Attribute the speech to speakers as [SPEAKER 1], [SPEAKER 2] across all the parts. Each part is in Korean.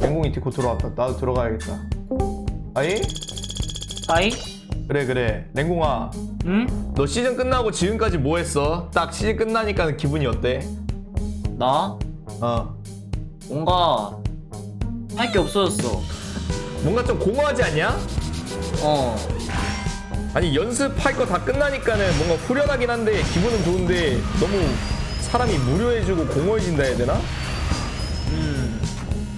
[SPEAKER 1] 맹공이 디코 들어왔다. 나도 들어가야겠다. 아이?
[SPEAKER 2] 아이?
[SPEAKER 1] 그래 그래. 랭공아,
[SPEAKER 2] 응?
[SPEAKER 1] 너 시즌 끝나고 지금까지 뭐 했어? 딱 시즌 끝나니까 기분이 어때?
[SPEAKER 2] 나?
[SPEAKER 1] 어.
[SPEAKER 2] 뭔가 할 게 없어졌어.
[SPEAKER 1] 뭔가 좀 공허하지 않냐?
[SPEAKER 2] 어.
[SPEAKER 1] 아니 연습할 거 다 끝나니까는 뭔가 후련하긴 한데 기분은 좋은데 너무 사람이 무료해지고 공허해진다 해야 되나?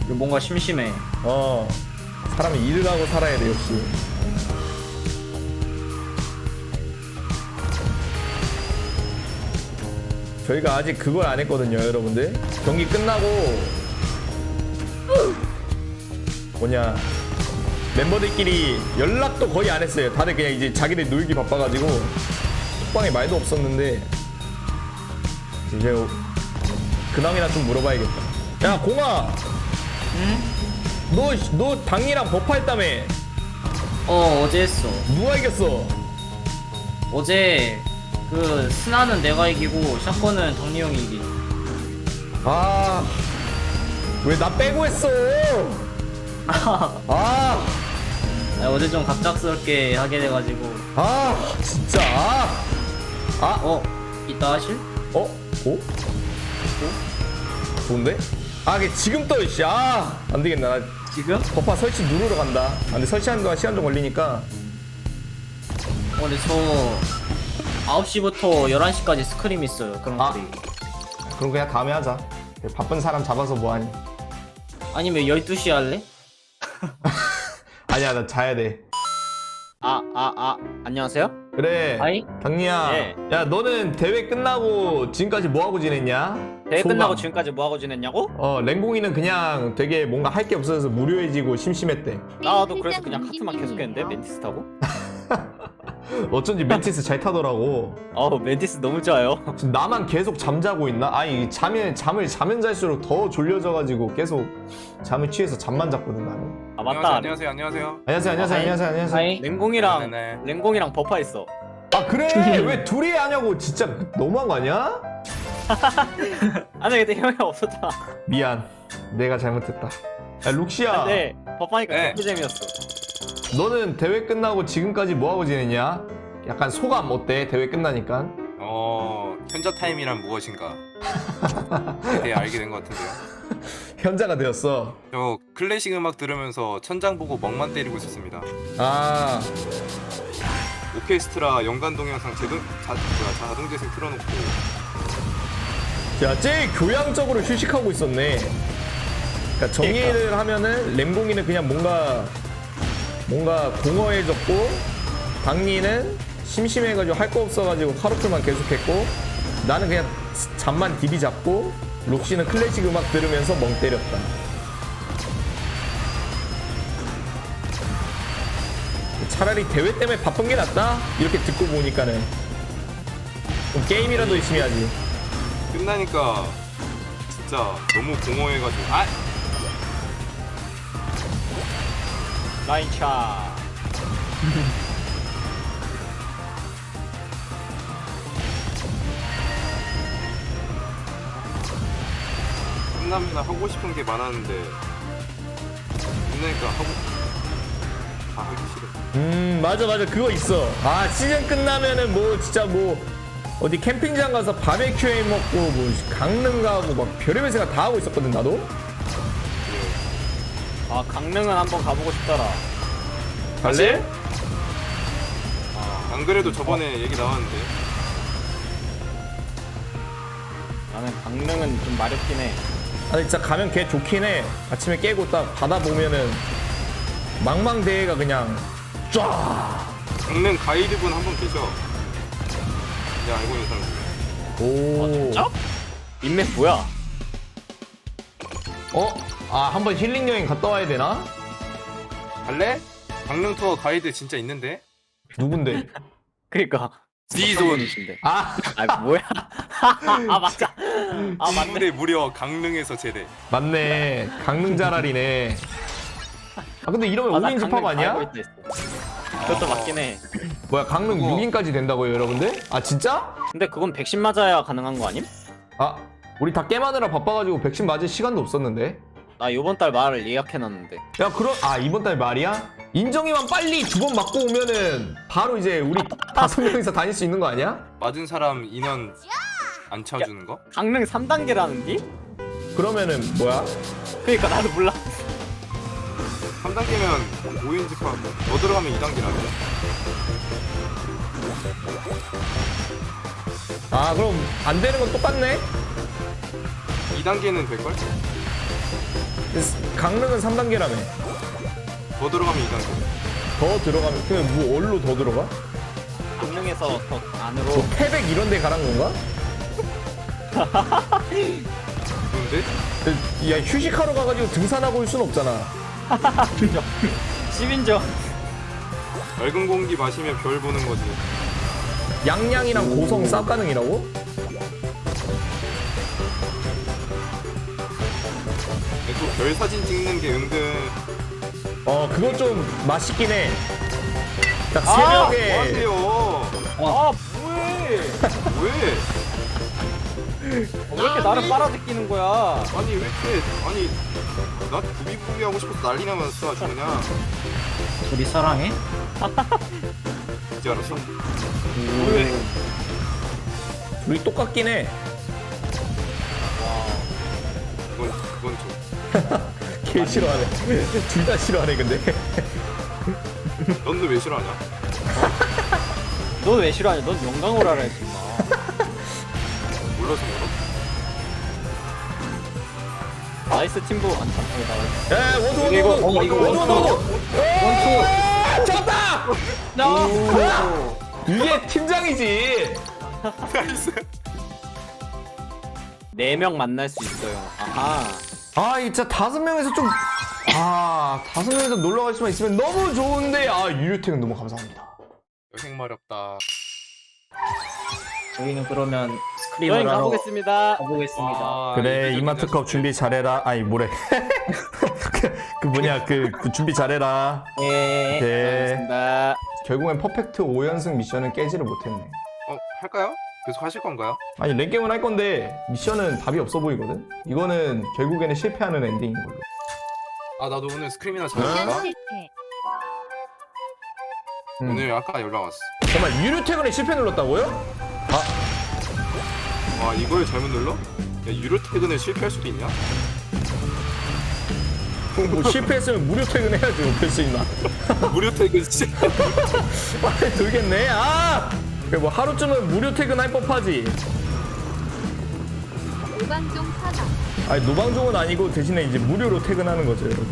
[SPEAKER 2] 뭔가 심심해.
[SPEAKER 1] 어. 사람이 일을 하고 살아야 돼 역시. 저희가 아직 그걸 안 했거든요, 여러분들. 경기 끝나고 뭐냐 멤버들끼리 연락도 거의 안 했어요. 다들 그냥 이제 자기들 놀기 바빠가지고 톡방에 말도 없었는데 이제 근황이나 좀 물어봐야겠다. 야 공아,
[SPEAKER 2] 응?
[SPEAKER 1] 너 너 당이랑 버파했다며?
[SPEAKER 2] 어, 어제 했어.
[SPEAKER 1] 누가 이겼어?
[SPEAKER 2] 어제 그 스나는 내가 이기고 샷건은 덕리 형이 이기.
[SPEAKER 1] 아, 왜 나 빼고 했어?
[SPEAKER 2] 아,
[SPEAKER 1] 아,
[SPEAKER 2] 어제 좀 갑작스럽게 하게 돼가지고.
[SPEAKER 1] 아, 진짜. 아, 아,
[SPEAKER 2] 어? 이따 하실?
[SPEAKER 1] 어? 오? 오? 좋은데? 아, 이게 지금 떠, 씨. 아, 안 되겠나. 나
[SPEAKER 2] 지금?
[SPEAKER 1] 버파 설치 누르러 간다. 아, 근데 설치하는 동안 시간 좀 걸리니까.
[SPEAKER 2] 어, 근데 저 9시부터 11시까지 스크림 있어요. 그런
[SPEAKER 1] 아.
[SPEAKER 2] 소리.
[SPEAKER 1] 그럼 그냥 다음에 하자. 바쁜 사람 잡아서 뭐하니?
[SPEAKER 2] 아니면 12시 할래?
[SPEAKER 1] 아니야, 나 자야 돼.
[SPEAKER 3] 아, 아, 아, 안녕하세요?
[SPEAKER 1] 그래.
[SPEAKER 2] 아이?
[SPEAKER 1] 당리야.
[SPEAKER 3] 예.
[SPEAKER 1] 야, 너는 대회 끝나고 지금까지 뭐하고 지냈냐?
[SPEAKER 3] 대회
[SPEAKER 1] 소감.
[SPEAKER 3] 끝나고 지금까지 뭐하고 지냈냐고?
[SPEAKER 1] 어, 랭공이는 그냥 되게 뭔가 할 게 없어서 무료해지고 심심했대.
[SPEAKER 3] 나도 그래서 그냥 카트만 계속했는데 멘티스 타고?
[SPEAKER 1] 어쩐지 멘티스 잘 타더라고.
[SPEAKER 3] 어우 멘티스 너무 좋아요
[SPEAKER 1] 지금 나만 계속 잠자고 있나? 아니, 잠에, 잠을 자면 잘수록 더 졸려져가지고 계속 잠을 취해서 잠만 잤거든, 나는.
[SPEAKER 3] 아 맞다
[SPEAKER 4] 안녕하세요, 안녕하세요.
[SPEAKER 1] 안녕하세요, 안녕하세요. 안녕하세요, 안녕하세요.
[SPEAKER 2] 아이?
[SPEAKER 3] 랭공이랑
[SPEAKER 4] 네네.
[SPEAKER 3] 랭공이랑 버파 있어
[SPEAKER 1] 아, 그래! 왜 둘이 하냐고, 진짜 너무한 거 아니야?
[SPEAKER 3] 아니 근데 형이 없었잖아
[SPEAKER 1] 미안. 내가 잘못했다. 야, 룩시야.
[SPEAKER 3] 근데 버파니까
[SPEAKER 4] 네.
[SPEAKER 3] 네. 재미였어
[SPEAKER 1] 너는 대회 끝나고 지금까지 뭐하고 지냈냐? 약간 소감 어때? 대회 끝나니까?
[SPEAKER 4] 어, 현자 타임이란 무엇인가? 대해 알게 된 것 같은데요.
[SPEAKER 1] 현자가 되었어.
[SPEAKER 4] 저 클래식 음악 들으면서 천장 보고 멍만 때리고 있었습니다.
[SPEAKER 1] 아,
[SPEAKER 4] 오케스트라 연관 동영상 제동 자, 뭐야, 자동 재생 틀어놓고
[SPEAKER 1] 야, 제일 교양적으로 휴식하고 있었네. 그러니까 정의를 하면은 램공이는 그냥 뭔가 뭔가 공허해졌고 당리는 심심해가지고 할 거 없어가지고 카로트만 계속했고 나는 그냥 잠만 디비 잡고 록시는 클래식 음악 들으면서 멍 때렸다. 차라리 대회 때문에 바쁜 게 낫다? 이렇게 듣고 보니까는 좀 게임이라도 열심히 하지.
[SPEAKER 4] 끝나니까 진짜 너무 공허해가지고 아!
[SPEAKER 3] 라인차.
[SPEAKER 4] 끝나면 하고 싶은 게 많았는데 끝나니까 하고 다 하기 싫어.
[SPEAKER 1] 음 맞아 맞아. 그거 있어. 아 시즌 끝나면은 뭐 진짜 뭐 어디 캠핑장 가서 바베큐 해 먹고 뭐 강릉 가고 막 별의별 생각 다 하고 있었거든 나도
[SPEAKER 3] 아 강릉은 한번 가보고 싶더라
[SPEAKER 1] 갈래?
[SPEAKER 4] 안 그래도 저번에 얘기 나왔는데
[SPEAKER 3] 나는 강릉은 좀 마렵긴 해
[SPEAKER 1] 아니 진짜 가면 걔 좋긴 해 아침에 깨고 딱 바다 보면은 망망대해가 그냥 쫙
[SPEAKER 4] 강릉 가이드분 한 분 계셔. 내가 알고 있는 사람 중에.
[SPEAKER 1] 오.
[SPEAKER 3] 어, 진짜? 인맥 뭐야?
[SPEAKER 1] 어? 아 한번 힐링 여행 갔다 와야 되나?
[SPEAKER 4] 갈래? 강릉 투어 가이드 진짜 있는데?
[SPEAKER 1] 누군데?
[SPEAKER 3] 그니까
[SPEAKER 4] D존이신데.
[SPEAKER 1] 아
[SPEAKER 3] 아 뭐야 아 맞다 아 맞네
[SPEAKER 4] 무려 강릉에서 제대.
[SPEAKER 1] 맞네 강릉 자랄이네 아 근데 이러면
[SPEAKER 3] 아, 나
[SPEAKER 1] 5인 집합
[SPEAKER 3] 강릉
[SPEAKER 1] 아니야?
[SPEAKER 3] 가고 있다 했어. 그것도 맞긴 해
[SPEAKER 1] 뭐야 강릉
[SPEAKER 4] 그거-
[SPEAKER 1] 6인까지 된다고요 여러분들? 아 진짜?
[SPEAKER 3] 근데 그건 백신 맞아야 가능한 거 아님?
[SPEAKER 1] 아 우리 다 게임하느라 바빠가지고 백신 맞을 시간도 없었는데
[SPEAKER 3] 나 요번 달 말을 예약해놨는데.
[SPEAKER 1] 야 그럼 아 이번 달 말이야? 인정이만 빨리 두 번 맞고 오면은 바로 이제 우리 다섯 명이서 다닐 수 있는 거 아니야?
[SPEAKER 4] 맞은 사람 인원 안 채워주는 거?
[SPEAKER 3] 강릉 3단계라는디?
[SPEAKER 1] 그러면은 뭐야?
[SPEAKER 3] 그니까 나도 몰라.
[SPEAKER 4] 3단계면 5인 집합 더 들어가면 2단계라고
[SPEAKER 1] 아 그럼 안 되는 건 똑같네?
[SPEAKER 4] 2단계는 될걸?
[SPEAKER 1] 강릉은 3단계라며
[SPEAKER 4] 더 들어가면 2단계
[SPEAKER 1] 더 들어가면 그뭐 얼로 더 들어가?
[SPEAKER 3] 강릉에서 더 안으로.
[SPEAKER 1] 뭐 태백 이런 데 가란 건가? 그, 야 휴식하러 가가지고 등산하고 올 순 없잖아
[SPEAKER 3] 10인정.
[SPEAKER 4] 맑은 공기 마시면 별 보는 거지
[SPEAKER 1] 양양이랑 고성 쌉 가능이라고?
[SPEAKER 4] 또별 사진 찍는 게 은근
[SPEAKER 1] 어 그건 좀 맛있긴 해. 딱
[SPEAKER 3] 아,
[SPEAKER 1] 새벽에
[SPEAKER 4] 뭐 하세요
[SPEAKER 3] 아 뭐해?
[SPEAKER 4] 왜?
[SPEAKER 3] 어, 왜 이렇게 나를 빨아들이는 거야?
[SPEAKER 4] 아니 왜 이렇게 아니 나 부비부비 하고 싶어서 난리 나면서 아주 그냥
[SPEAKER 2] 우리 사랑해?
[SPEAKER 4] 이제 알았어
[SPEAKER 1] 우리 똑같긴 해.
[SPEAKER 4] 그건 그건 좀
[SPEAKER 1] 개 싫어하네. 둘 다 싫어하네 근데.
[SPEAKER 4] 넌왜 싫어하냐?
[SPEAKER 3] 넌 왜 싫어하냐? 넌 영광을 알아야 지 마.
[SPEAKER 4] 몰라서 물어?
[SPEAKER 3] 나이스 팀보 안 참고
[SPEAKER 1] 에 원투 원투
[SPEAKER 3] 이거,
[SPEAKER 1] 원투
[SPEAKER 3] 어, 이거
[SPEAKER 1] 원투 원투
[SPEAKER 3] 원투.
[SPEAKER 1] 원투. 잡았다.
[SPEAKER 3] 나와.
[SPEAKER 1] 이게 팀장이지.
[SPEAKER 4] 나이스
[SPEAKER 3] 네명 만날 수 있어요. 아하.
[SPEAKER 1] 아 진짜 다섯 명에서 좀. 아 다섯 명에서 놀러 갈 수만 있으면 너무 좋은데 아 유효택은 너무 감사합니다.
[SPEAKER 4] 여행 마렵다
[SPEAKER 2] 저희는 그러면 스크림을
[SPEAKER 3] 여행
[SPEAKER 2] 하러
[SPEAKER 3] 가보겠습니다.
[SPEAKER 2] 가보겠습니다.
[SPEAKER 4] 아,
[SPEAKER 1] 그래
[SPEAKER 4] 이거
[SPEAKER 1] 이마트 컵 준비 잘해라. 아니 뭐래. 그, 그 뭐냐 그, 그 준비 잘해라.
[SPEAKER 2] 네.
[SPEAKER 1] 네.
[SPEAKER 3] 고맙습니다.
[SPEAKER 1] 결국엔 퍼펙트 5연승 미션은 깨지를 못했네.
[SPEAKER 4] 어 할까요? 계속 하실 건가요?
[SPEAKER 1] 아니 랭게임은 할 건데 미션은 답이 없어 보이거든. 이거는 결국에는 실패하는 엔딩인 걸로.
[SPEAKER 4] 아 나도 오늘 스크림이나
[SPEAKER 1] 어?
[SPEAKER 4] 잘할까?
[SPEAKER 5] 실패.
[SPEAKER 1] 음.
[SPEAKER 4] 오늘 아까 연락 왔어
[SPEAKER 1] 정말 유료 퇴근에 실패 눌렀다고요?
[SPEAKER 4] 와 이걸 잘못 눌러? 야 유료 퇴근을 실패할 수도 있냐?
[SPEAKER 1] 그럼 뭐 실패했으면 무료 퇴근해야지 뭐 별수 있나?
[SPEAKER 4] 무료 퇴근 씨
[SPEAKER 1] 빨리 돌겠네. 아! 그래, 뭐 하루쯤은 무료 퇴근할 법하지.
[SPEAKER 5] 오방종 사다.
[SPEAKER 1] 아니 노방종은 아니고 대신에 이제 무료로 퇴근하는 거죠, 여러분.